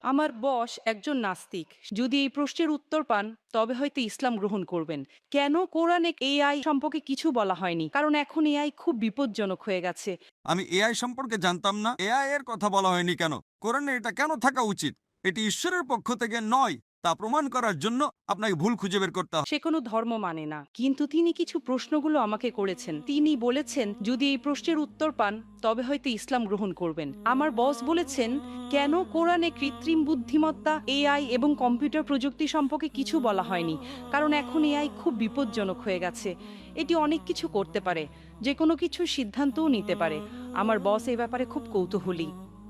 আমার বস একজন নাস্তিক। যদি এই প্রশ্নের উত্তর পান, তবে হয়তো ইসলাম গ্রহণ করবেন। কেন কোরআনে এআই সম্পর্কে কিছু বলা হয়নি? কারণ এখন এআই খুব বিপজ্জনক হয়ে গেছে। আমি এআই সম্পর্কে জানতাম না। এআই এর কথা বলা হয়নি কেন? কোরআনে এটা কেন থাকা উচিত? এটি ঈশ্বরের পক্ষ থেকে নয়। তা প্রমাণ করার জন্য আপনাকে ভুল খুঁজে বের করতে হবে। সে কোনো ধর্ম মানে না। কিন্তু তিনি কিছু প্রশ্নগুলো আমাকে করেছেন। তিনি বলেছেন যদি এই প্রশ্নের উত্তর পান তবে হয়তো ইসলাম গ্রহণ করবেন। আমার বস বলেছেন কেন কোরআনে কৃত্রিম বুদ্ধিমত্তা এআই এবং কম্পিউটার প্রযুক্তি সম্পর্কে কিছু বলা হয়নি? কারণ এখন এআই খুব বিপজ্জনক হয়ে গেছে। এটি অনেক কিছু করতে পারে। যে কোনো কিছু সিদ্ধান্তও নিতে পারে। আমার বস এই ব্যাপারে খুব কৌতূহলী।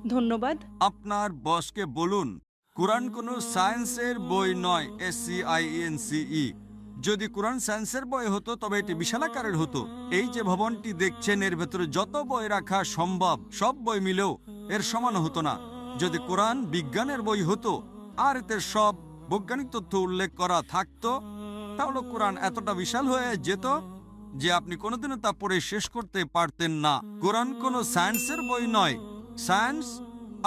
ধন্যবাদ। আপনার বসকে বলুন কোরআন কোনো সায়েন্সের বই নয় এস সি আই এন সিই যদি কোরআন সায়েন্সের বই হতো, তবে এটি বিশাল আকারের হতো। এই যে ভবনটি দেখছেন, এর ভেতরে যত বই রাখা সম্ভব, সব বই মিলেও এর সমান হতো না। যদি কোরআন বিজ্ঞানের বই হতো, আর এতে সব বৈজ্ঞানিক তথ্য উল্লেখ করা থাকতো, তাহলে কোরআন এতটা বিশাল হয়ে যেত যে আপনি কোনোদিনও তা পড়ে শেষ করতে পারতেন না। কোরআন কোনো সায়েন্সের বই নয়। সায়েন্স,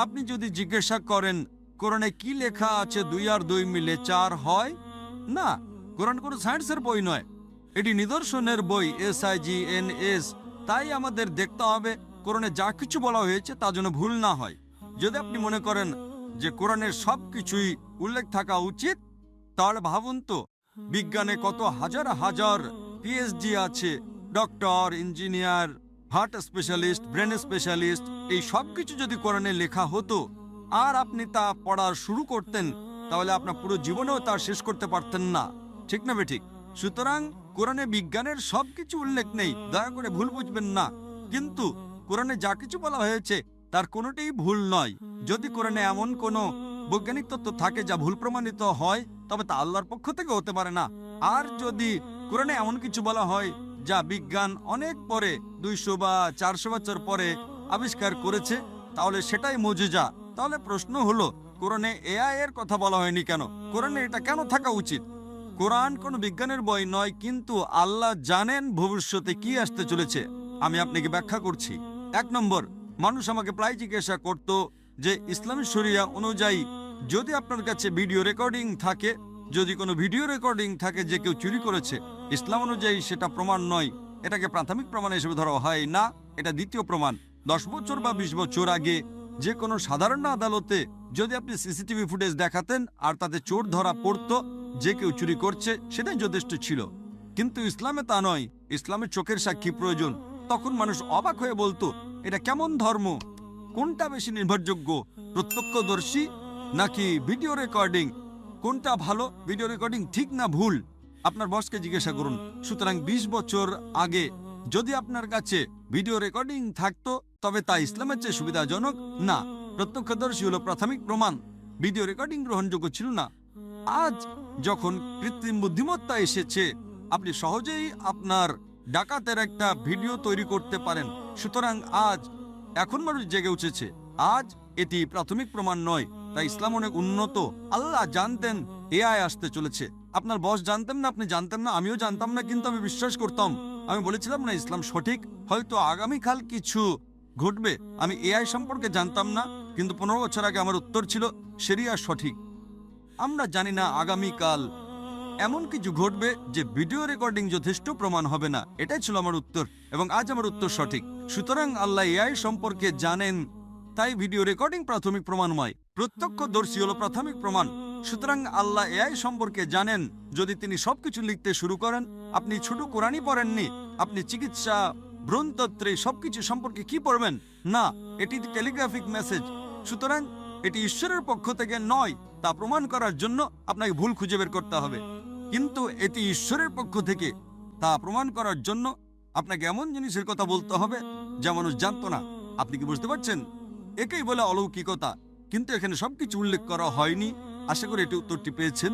আপনি যদি জিজ্ঞাসা করেন কোরআনে কি লেখা আছে দুই আর দুই মিলে চার হয়? না, কোরআন কোনো সায়েন্সের বই নয়। এটি নিদর্শনের বই S I G N S তাই আমাদের দেখতে হবে কোরআনে যা কিছু বলা হয়েছে তা যেন ভুল না হয়। যদি আপনি মনে করেন যে কোরআনের সব কিছুই উল্লেখ থাকা উচিত, তাহলে ভাবুন তো, বিজ্ঞানে কত হাজার হাজার পিএইচডি আছে doctor engineer heart specialist brain specialist এই সব কিছু যদি কোরআনে লেখা হতো আর আপনি তা পড়া শুরু করতেন, তাহলে আপনার পুরো জীবনেও তা শেষ করতে পারতেন না। ঠিক না ঠিক সুতরাং কোরআনে বিজ্ঞানের সব কিছু উল্লেখ নেই, দয়া করে ভুল বুঝবেন না। কিন্তু কোরআনে যা কিছু বলা হয়েছে, তার কোনোটাই ভুল নয়। যদি কোরআনে এমন কোনো বৈজ্ঞানিক তত্ত্ব থাকে যা ভুল প্রমাণিত হয়, তবে তা আল্লাহর পক্ষ থেকে হতে পারে না। আর যদি কোরআনে এমন কিছু বলা হয়, যা বিজ্ঞান অনেক পরে, দুইশো বা চারশো বছর পরে আবিষ্কার করেছে, তাহলে সেটাই মজুজা। তাহলে প্রশ্ন হলো, কোরআনে এআই এর কথা বলা হয়নি কেন? কোরআনে এটা কেন থাকা উচিত? কোরআন কোনো বিজ্ঞানের বই নয়, কিন্তু আল্লাহ জানেন ভবিষ্যতে কি আসতে চলেছে। আমি আপনাকে ব্যাখ্যা করছি। এক নম্বর, মানুষ আমাকে প্রায় জিজ্ঞাসা করত যে, ইসলামী শরিয়া অনুযায়ী যদি আপনার কাছে ভিডিও রেকর্ডিং থাকে, যদি কোনো ভিডিও রেকর্ডিং থাকে যে কেউ চুরি করেছে, ইসলাম অনুযায়ী সেটা প্রমাণ নয়। এটাকে প্রাথমিক প্রমাণ হিসেবে ধরা হয় না, এটা দ্বিতীয় প্রমাণ। দশ বছর বা বিশ বছর আগে যে কোনো সাধারণ আদালতে যদি আপনি সিসিটিভি ফুটেজ দেখাতেন আর তাতে চোর ধরা পড়ত, যে কেউ চুরি করছে সেটাই যথেষ্ট ছিল। কিন্তু ইসলামে তা নয়। ইসলামের চোখের সাক্ষী প্রয়োজন। তখন মানুষ অবাক হয়ে বলতো, এটা কেমন ধর্ম? কোনটা বেশি নির্ভরযোগ্য? প্রত্যক্ষদর্শী নাকি ভিডিও রেকর্ডিং? কোনটা ভালো, ভিডিও রেকর্ডিং ঠিক না ভুল? আপনার বসকে জিজ্ঞাসা করুন। সুতরাং ২০ বছর আগে যদি আপনার কাছে ভিডিও রেকর্ডিং থাকতো, তবে তা ইসলামের চেয়ে সুবিধাজনক না। প্রত্যক্ষদর্শী হলো প্রাথমিক প্রমাণ। ভিডিও রেকর্ডিং গ্রহণযোগ্য ছিল না। আজ যখন কৃত্রিম বুদ্ধিমত্তা এসেছে, আপনি সহজেই আপনার ডাকাতের একটা ভিডিও তৈরি করতে পারেন। সুতরাং আজ এখন মানুষ জেগে উঠেছে। আজ এটি প্রাথমিক প্রমাণ নয়, তাই ইসলাম অনেক উন্নত। আল্লাহ জানতেন এআই আসতে চলেছে। আপনার বস জানতেন না, আপনি জানতেন না, আমিও জানতাম না, কিন্তু আমি বিশ্বাস করতাম। আমি বলেছিলাম না ইসলাম সঠিক? হয়তো আগামীকাল কিছু ঘটবে। আমি এআই সম্পর্কে জানতাম না, কিন্তু পনেরো বছর আগে আমার উত্তর ছিল, সেরিয়া সঠিক। আমরা জানি না আগামীকাল এমন কিছু ঘটবে যে ভিডিও রেকর্ডিং যথেষ্ট প্রমাণ হবে না। এটাই ছিল আমার উত্তর, এবং আজ আমার উত্তর সঠিক। সুতরাং আল্লাহ এআই সম্পর্কে জানেন, তাই ভিডিও রেকর্ডিং প্রাথমিক প্রমাণময়। প্রত্যক্ষদর্শী হলো প্রাথমিক প্রমাণ। সুতরাং আল্লাহ এআই সম্পর্কে জানেন, যদি তিনি সবকিছু লিখতে শুরু করেন, আপনি ছোট কোরআনই পড়েননি, আপনি চিকিৎসা ভ্রূণতত্ত্রে সবকিছু সম্পর্কে কি পড়বেন? না, এটি টেলিগ্রাফিক মেসেজ। সুতরাং এটি ঈশ্বরের পক্ষ থেকে নয়, তা প্রমাণ করার জন্য আপনাকে ভুল খুঁজে বের করতে হবে। কিন্তু এটি ঈশ্বরের পক্ষ থেকে, তা প্রমাণ করার জন্য আপনাকে এমন জিনিসের কথা বলতে হবে, যা মানুষ জানতো না। আপনি কি বুঝতে পারছেন? একেই বলে অলৌকিকতা। কিন্তু এখানে সবকিছু উল্লেখ করা হয়নি। আশা করি এটি উত্তরটি পেয়েছেন।